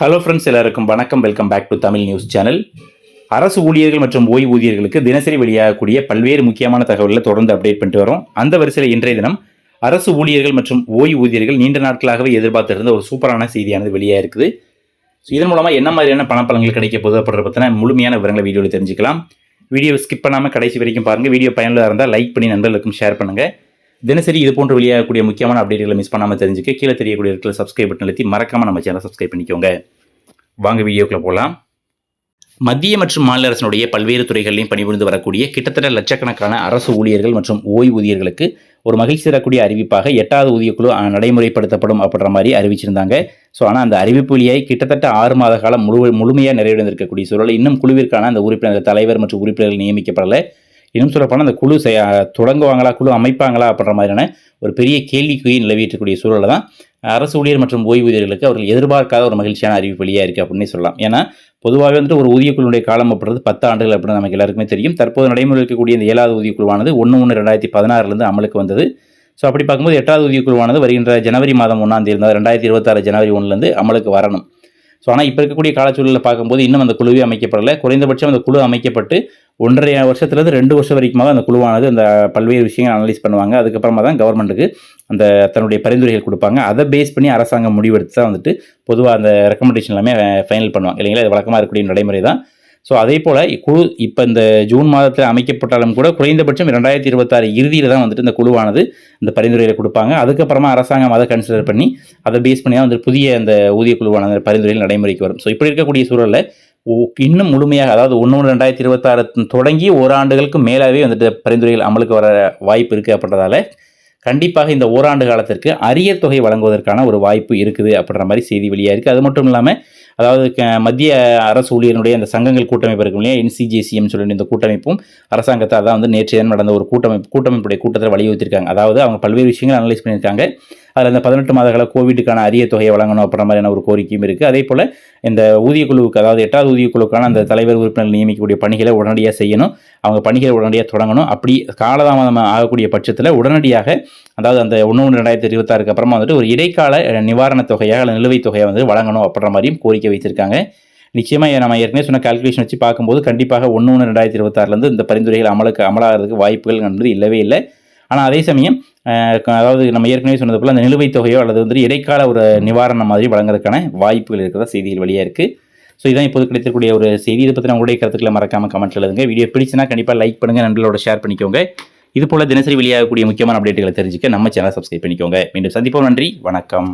Hello friends எல்லாருக்கும் வணக்கம். Welcome back to Tamil news channel அரசு ஊழியர்கள் மற்றும் ஓய்வூதியர்களுக்கு தினசரி வெளியாகக்கூடிய பல்வேறு முக்கியமான தகவல்களை தொடர்ந்து அப்டேட் பண்ணிட்டு வரோம். அந்த வரிசையில் இன்றைய தினம் அரசு ஊழியர்கள் மற்றும் ஓய்வூதியர்கள் நீண்ட நாட்களாகவே எதிர்பார்த்திருந்த ஒரு சூப்பரான செய்தியானது வெளியாக இருக்குது. ஸோ இதன் மூலமாக என்ன மாதிரியான பணப்பலங்கள் கிடைக்க போகுது அப்படின்ற பற்றின முழுமையான விவரங்களை வீடியோவில் தெரிஞ்சுக்கலாம். வீடியோ ஸ்கிப் பண்ணாமல் கடைசி வரைக்கும் பாருங்கள் வீடியோ பயனுள்ளதாக இருந்தால் லைக் பண்ணி நண்பர்களுக்கும் ஷேர் பண்ணுங்கள் தினசரி இது போன்று வெளியாகக்கூடிய முக்கியமான அப்டேட்டுகளை மிஸ் பண்ணாமல் தெரிஞ்சுக்க கீழே தெரியக்கூடிய இருக்கிற சப்ஸ்கிரைப் பட்டன் அழுத்தி மறக்காமல் நம்ம சேனலை சப்ஸ்கிரைப் பண்ணிக்கோங்க. வாங்க வீடியோக்குள்ளே போகலாம் மத்திய மற்றும் மாநில அரசினுடைய பல்வேறு துறைகளிலும் பணிபுரிந்து வரக்கூடிய கிட்டத்தட்ட லட்சக்கணக்கான அரசு ஊழியர்கள் மற்றும் ஓய்வூதியர்களுக்கு ஒரு மகிழ்ச்சி தரக்கூடிய அறிவிப்பாக எட்டாவது ஊதியக்குழு நடைமுறைப்படுத்தப்படும் அப்படின்ற மாதிரி அறிவிச்சிருந்தாங்க. ஸோ ஆனால் அந்த அறிவிப்பு வழியாய் கிட்டத்தட்ட ஆறு மாத காலம் முழு முழுமையாக நிறைவடைந்திருக்கக்கூடிய சூழல் இன்னும் குழுவிற்கான அந்த உறுப்பினர் தலைவர் மற்றும் உறுப்பினர்கள் நியமிக்கப்படலை. இன்னும் சொல்லப்போனால் அந்த குழு செய தொடங்குவாங்களா குழு அமைப்பாங்களா அப்படின்ற மாதிரியான ஒரு பெரிய கேள்விக்குறி நிலவிட்டிருக்கக்கூடிய சூழலில் தான் அரசு ஊழியர் மற்றும் ஓய்வூதியர்களுக்கு அவர்கள் எதிர்பார்க்காத ஒரு மகிழ்ச்சியான அறிவிப்பு வெளியாக இருக்குது அப்படின்னு சொல்லலாம். ஏன்னா பொதுவாகவே வந்துட்டு ஒரு ஊதியக்குழுடைய காலம் அப்படின்றது பத்து ஆண்டுகள் அப்படின்னு நமக்கு எல்லாருக்குமே தெரியும். தற்போது நடைமுறை இருக்கக்கூடிய இந்த ஏழாவது ஊதியக்குழுவானது ஒன்று ஒன்று ரெண்டாயிரத்தி பதினாறுலேருந்து அமலுக்கு வந்தது. ஸோ அப்படி பார்க்கும்போது எட்டாவது ஊதியக்குழுவானது வருகின்ற ஜனவரி மாதம் ஒன்றாம் தேதி இருந்தால் ரெண்டாயிரத்தி இருபத்தாறு ஜனவரி ஒன்றுலேருந்து அமலுக்கு வரணும். ஸோ ஆனால் இப்போ இருக்கக்கூடிய காலச்சூழலில் பார்க்கும்போது இன்னும் அந்த குழுவே அமைக்கப்படலை. குறைந்தபட்சம் அந்த குழு அமைக்கப்பட்டு ஒன்றரை வருஷத்துலேருந்து ரெண்டு வருஷம் வரைக்குமாக அந்த குழுவானது அந்த பல்வேறு விஷயங்கள் அனலைஸ் பண்ணுவாங்க. அதுக்கப்புறமா தான் கவர்மெண்ட்டுக்கு அந்த தன்னுடைய பரிந்துரைகள் கொடுப்பாங்க. அதை பேஸ் பண்ணி அரசாங்கம் முடிவெடுத்து தான் வந்துட்டு பொதுவாக அந்த ரெக்கமெண்டேஷன் எல்லாமே ஃபைனல் பண்ணுவாங்க. இல்லைங்களா? இது வழக்கமாக இருக்கக்கூடிய நடைமுறை தான். ஸோ அதே போல் குழு இப்போ இந்த ஜூன் மாதத்தில் அமைக்கப்பட்டாலும் கூட குறைந்தபட்சம் ரெண்டாயிரத்தி இருபத்தாறு இறுதியில் தான் வந்துட்டு இந்த குழுவானது இந்த பரிந்துரையில் கொடுப்பாங்க. அதுக்கப்புறமா அரசாங்கம் அதை கன்சிடர் பண்ணி அதை பேஸ் பண்ணி தான் வந்து புதிய அந்த ஊதிய குழுவான அந்த நடைமுறைக்கு வரும். ஸோ இப்படி இருக்கக்கூடிய சூழலில் இன்னும் முழுமையாக அதாவது ஒன்று ரெண்டாயிரத்தி இருபத்தாறு தொடங்கி ஓராண்டுகளுக்கு மேலாகவே வந்துட்டு பரிந்துரைகள் அமலுக்கு வர வாய்ப்பு இருக்குது அப்படின்றதால கண்டிப்பாக இந்த ஓராண்டு காலத்திற்கு அரியர் தொகை வழங்குவதற்கான ஒரு வாய்ப்பு இருக்குது அப்படின்ற மாதிரி செய்தி வெளியாக இருக்குது அது மட்டும் இல்லாமல் அதாவது மத்திய அரசு ஊழியர்களுடைய அந்த சங்கங்கள் கூட்டமைப்பு இருக்கும் இல்லையா? என்சிஜேசிஎம் சொல்லி இந்த கூட்டமைப்பும் அரசாங்கத்தை அதான் வந்து நேற்று நடந்த ஒரு கூட்டமைப்பு கூட்டமைப்புடைய கூட்டத்தில் வலியுறுத்திருக்காங்க அதாவது அவங்க பல்வேறு விஷயங்கள் அனலைஸ் பண்ணியிருக்காங்க. அதில் இந்த பதினெட்டு மாத கால கோவிட்டுக்கான அரிய தொகையை வழங்கணும் அப்படின்ற மாதிரியான ஒரு கோரிக்கையும் இருக்குது அதே போல் இந்த ஊதியக்குழுவுக்கு அதாவது எட்டாவது ஊதியக்குழுக்கான அந்த தலைவர் உறுப்பினர் நியமிக்கக்கூடிய பணிகளை உடனடியாக செய்யணும். அவங்க பணிகளை உடனடியாக தொடங்கணும். அப்படி காலதாமதம் ஆகக்கூடிய பட்சத்தில் உடனடியாக அதாவது அந்த ஒன்று ஒன்று ரெண்டாயிரத்தி இருபத்தாறுக்கு அப்புறமா வந்துட்டு ஒரு இடைக்கால நிவாரணத் தொகையாக அல்லது நிலுவைத் தொகையை வந்து வழங்கணும் அப்படின்ற மாதிரியும் கோரிக்கை வைத்திருக்காங்க. நிச்சயமாக நம்ம ஏற்கனவே சொன்ன கால்குலேஷன் வச்சு பார்க்கும்போது கண்டிப்பாக ஒன்று ஒன்று ரெண்டாயிரத்தி இருபத்தாறுலேருந்து இந்த பரிந்துரைகள் அமலுக்கு அமலாகிறதுக்கு வாய்ப்புகள் என்பது இல்லவே இல்லை. ஆனால் அதே சமயம் க- அதாவது நம்ம ஏற்கனவே சொன்னது போல் அந்த நிலுவைத் தொகையோ அல்லது வந்து இடைக்கால ஒரு நிவாரணம் மாதிரி வழங்குறதுக்கான வாய்ப்புகள் இருக்கிறதா செய்திகள் வெளியாக இருக்குது ஸோ இதான் இப்போது கிடைத்திருக்கக்கூடிய ஒரு செய்தி. இதை பற்றி உங்களுடைய கருத்துக்களை மறக்காமல் கமெண்ட் எழுதுங்க. வீடியோ பிடிச்சினா கண்டிப்பாக லைக் பண்ணுங்கள் நண்பர்களோட ஷேர் பண்ணிக்கோங்க. இது போல் தினசரி வெளியாகக்கூடிய முக்கியமான அப்டேட்டுகளை தெரிஞ்சுக்க நம்ம சேனலை சப்ஸ்கிரைப் பண்ணிக்கோங்க. மீண்டும் சந்திப்போம். நன்றி. வணக்கம்.